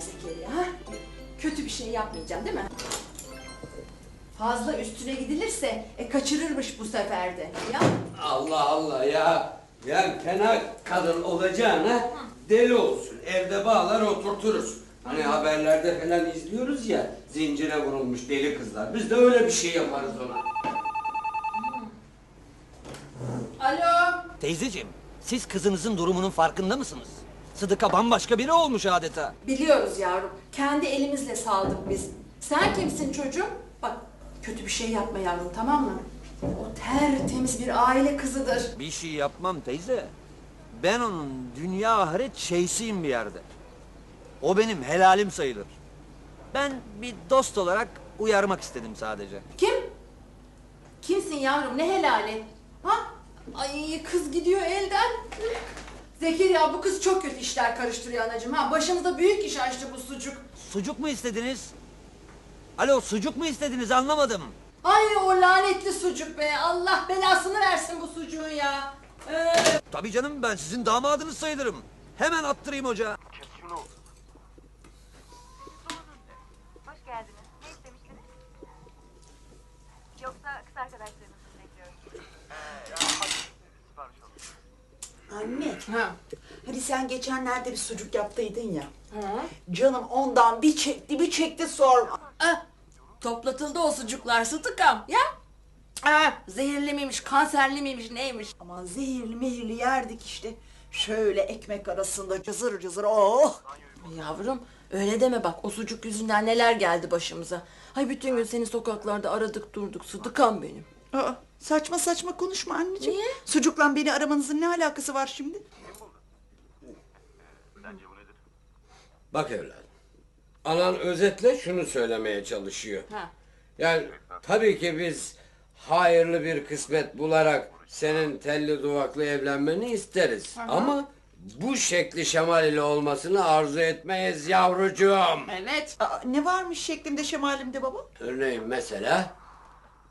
sefer Zekeriya ha? Kötü bir şey yapmayacağım değil mi? Fazla üstüne gidilirse e, kaçırırmış bu sefer de. Ya Allah Allah ya. Ya fena kadın olacağına deli olsun. Evde bağlar oturturuz. Hani haberlerde falan izliyoruz ya zincire vurulmuş deli kızlar. Biz de öyle bir şey yaparız ona. Alo. Teyzeciğim, siz kızınızın durumunun farkında mısınız? Sıdıka bambaşka biri olmuş adeta. Biliyoruz yavrum. Kendi elimizle saldık biz. Sen kimsin çocuğum? Bak kötü bir şey yapma yavrum tamam mı? O tertemiz bir aile kızıdır. Bir şey yapmam teyze. Ben onun dünya ahiret şeysiyim bir yerde. O benim helalim sayılır. Ben bir dost olarak uyarmak istedim sadece. Kim? Kimsin yavrum? Ne helali? Ha? Ay kız gidiyor elden. Zekeriya bu kız çok kötü işler karıştırıyor anacığım. Ha başımıza büyük iş açtı bu sucuk. Sucuk mu istediniz? Alo sucuk mu istediniz anlamadım. Ay o lanetli sucuk be. Allah belasını versin bu sucuğun ya. Ee, Tabii canım ben sizin damadınız sayılırım. Hemen attırayım hoca. Hoş geldiniz. Ne istemiştiniz? Yoksa kız arkadaşlarınızı mı bekliyoruz? Anne, ha. hani sen geçenlerde bir sucuk yaptıydın ya. Ha. Canım ondan bir çekti bir çekti sorma. Ah, toplatıldı o sucuklar Sıtıkam. Ya? Ah, zehirli miymiş, kanserli miymiş, neymiş? Ama zehirli mehirli yerdik işte. Şöyle ekmek arasında cızır cızır oh. Yavrum öyle deme bak o sucuk yüzünden neler geldi başımıza. Hay bütün gün seni sokaklarda aradık durduk Sıdıkam benim. Aa, saçma saçma konuşma anneciğim. Niye? Sucukla beni aramanızın ne alakası var şimdi? Bak evladım. Anan özetle şunu söylemeye çalışıyor. Ha. Yani tabii ki biz hayırlı bir kısmet bularak senin telli duvaklı evlenmeni isteriz. Ama bu şekli şemal ile olmasını arzu etmeyiz yavrucuğum. Evet. Aa, ne varmış şeklimde şemalimde baba? Örneğin mesela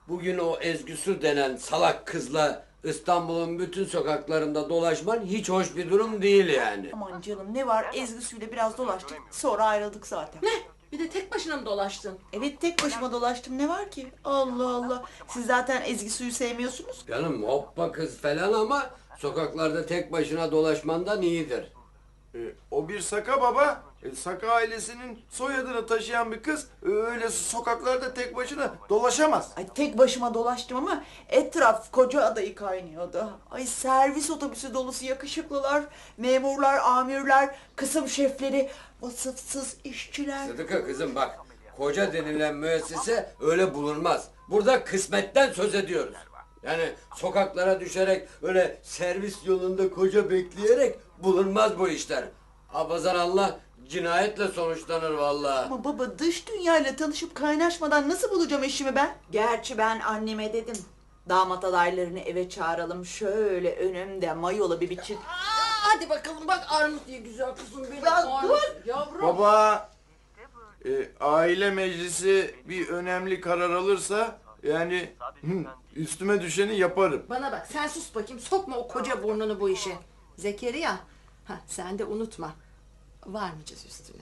bugün o Ezgüsü denen salak kızla İstanbul'un bütün sokaklarında dolaşman hiç hoş bir durum değil yani. Aman canım ne var ezgüsüyle biraz dolaştık sonra ayrıldık zaten. Ne? Bir de tek başına mı dolaştın? Evet tek başıma dolaştım ne var ki? Allah Allah. Siz zaten ezgi suyu sevmiyorsunuz. Canım hoppa kız falan ama sokaklarda tek başına dolaşmandan iyidir. E, o bir Saka baba. E, Saka ailesinin soyadını taşıyan bir kız e, öyle sokaklarda tek başına dolaşamaz. Ay tek başıma dolaştım ama etraf koca adayı kaynıyordu. Ay servis otobüsü dolusu yakışıklılar, memurlar, amirler, kısım şefleri, vasıfsız işçiler. Sıdıka kızım bak koca denilen müessese öyle bulunmaz. Burada kısmetten söz ediyoruz. Yani sokaklara düşerek öyle servis yolunda koca bekleyerek bulunmaz bu işler. Hafazan Allah cinayetle sonuçlanır vallahi. Ama baba dış dünyayla tanışıp kaynaşmadan nasıl bulacağım eşimi ben? Gerçi ben anneme dedim. Damat adaylarını eve çağıralım şöyle önümde mayolu bir biçim. Aa, hadi bakalım bak armut diye güzel kızım benim. Ya, Armut, dur. Yavrum. Baba e, aile meclisi bir önemli karar alırsa yani hı, üstüme düşeni yaparım. Bana bak sen sus bakayım sokma o koca burnunu bu işe. Zekeriya ha, sen de unutma varmayacağız üstüne.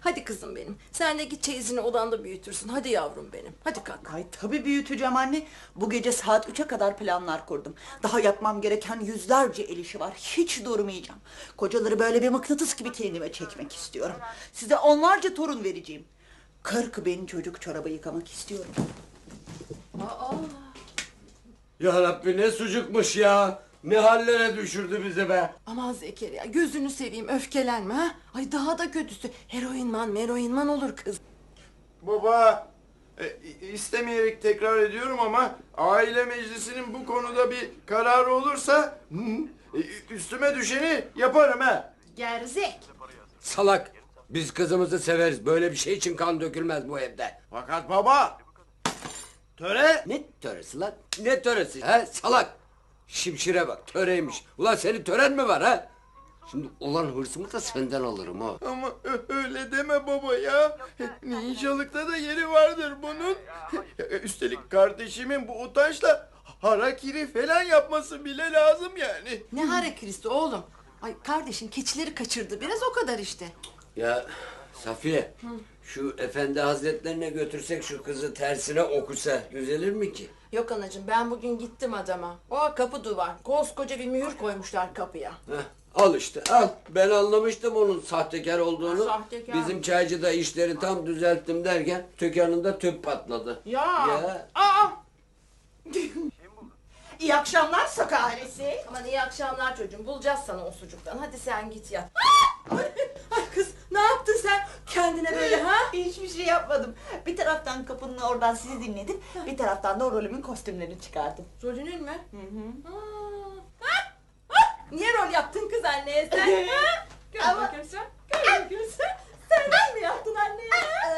Hadi kızım benim sen de git çeyizini odanda büyütürsün hadi yavrum benim hadi kalk. Ay tabii büyüteceğim anne. Bu gece saat 3'e kadar planlar kurdum. Daha yapmam gereken yüzlerce el işi var. Hiç durmayacağım. Kocaları böyle bir mıknatıs gibi kendime çekmek istiyorum. Size onlarca torun vereceğim. Kırk bin çocuk çorabı yıkamak istiyorum. Aa, Ya Rabbi ne sucukmuş ya. Ne hallere düşürdü bizi be. aman Zekeriya gözünü seveyim öfkelenme ha. Ay daha da kötüsü heroinman meroinman olur kız. Baba e, istemeyerek tekrar ediyorum ama aile meclisinin bu konuda bir kararı olursa e, üstüme düşeni yaparım ha. Gerzek. Salak. Biz kızımızı severiz. Böyle bir şey için kan dökülmez bu evde. Fakat baba töre Ne töresi lan? Ne töresi? He salak. Şimşire bak töreymiş. Ulan senin tören mi var ha? Şimdi olan hırsımı da senden alırım ha. Ama öyle deme baba ya. Ninjalıkta da yeri vardır bunun. Üstelik kardeşimin bu utançla harakiri falan yapması bile lazım yani. Ne harekirisi oğlum. Ay kardeşin keçileri kaçırdı biraz o kadar işte. Ya Safiye, şu efendi hazretlerine götürsek şu kızı tersine okusa düzelir mi ki? Yok anacığım ben bugün gittim adama. O kapı duvar. Koskoca bir mühür koymuşlar kapıya. Heh, al işte al. Ben anlamıştım onun sahtekar olduğunu. Sahtekar. Bizim çaycıda işleri tam düzelttim derken tükanında tüp patladı. Ya. Ya. Aa. İyi akşamlar Saka ailesi. Aman iyi akşamlar çocuğum. Bulacağız sana o sucuktan. Hadi sen git yat. Ay, ay kız ne yaptın kendine böyle ha? Hiçbir şey yapmadım. Bir taraftan kapının oradan sizi dinledim. Bir taraftan da o rolümün kostümlerini çıkardım. Rolünün mü? Hı hı. Niye rol yaptın kız anneye sen? ha? Gör Ama- bakayım sen. Gör bakayım sen. Sen mi yaptın anneye? ha?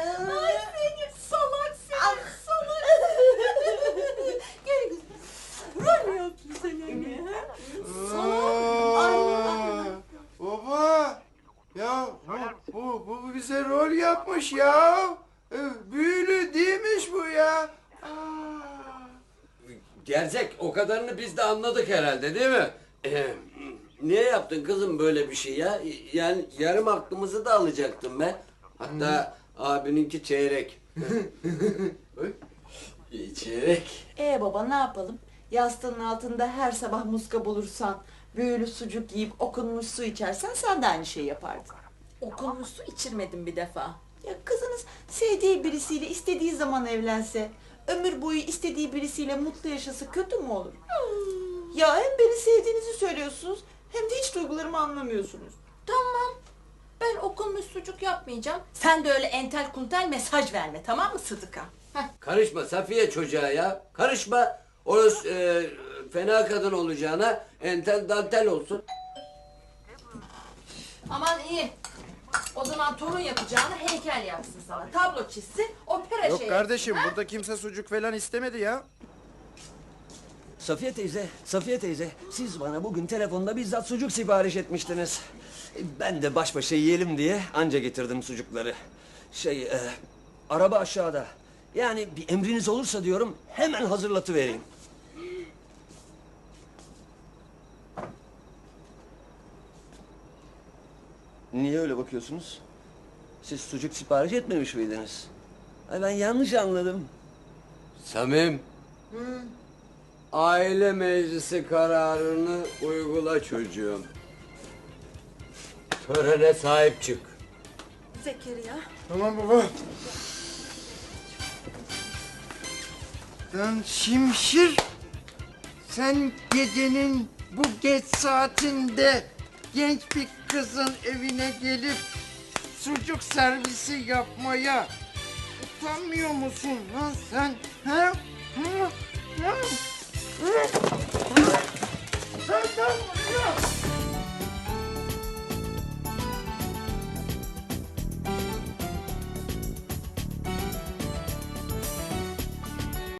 Ay seni salak seni salak. Gel kızım. Rol mü yaptın sen anneye? ha? Aa, baba. Bu, bu, bu bize rol yapmış ya. Ee, Büyülü değilmiş bu ya. Aa. Gerzek o kadarını biz de anladık herhalde değil mi? Ee, niye yaptın kızım böyle bir şey ya? Yani yarım aklımızı da alacaktım be. Hatta abininki çeyrek. Oy. çeyrek. Ee baba ne yapalım? Yastığın altında her sabah muska bulursan, büyülü sucuk yiyip okunmuş su içersen sen de aynı şeyi yapardın. Okunmuş su içirmedim bir defa. Ya kızınız sevdiği birisiyle istediği zaman evlense, ömür boyu istediği birisiyle mutlu yaşasa kötü mü olur? Ya hem beni sevdiğinizi söylüyorsunuz hem de hiç duygularımı anlamıyorsunuz. Tamam. Ben okunmuş sucuk yapmayacağım. Sen de öyle entel kuntel mesaj verme tamam mı Sıdıka? Heh. Karışma Safiye çocuğa ya. Karışma. Orası e, fena kadın olacağına entel dantel olsun. Aman iyi. O zaman torun yapacağını heykel yapsın sana. Tablo çizsin, opera Yok şey kardeşim yapsın, ha? burada kimse sucuk falan istemedi ya. Safiye teyze, Safiye teyze, siz bana bugün telefonda bizzat sucuk sipariş etmiştiniz. Ben de baş başa yiyelim diye anca getirdim sucukları. Şey, e, araba aşağıda. Yani bir emriniz olursa diyorum hemen hazırlatıvereyim. Niye öyle bakıyorsunuz? Siz sucuk sipariş etmemiş miydiniz? Ay ben yanlış anladım. Samim. Aile meclisi kararını uygula çocuğum. Törene sahip çık. Zekeriya. Tamam baba. Lan Şimşir, sen gecenin bu geç saatinde genç bir kızın evine gelip sucuk servisi yapmaya utanmıyor musun lan sen? Ha?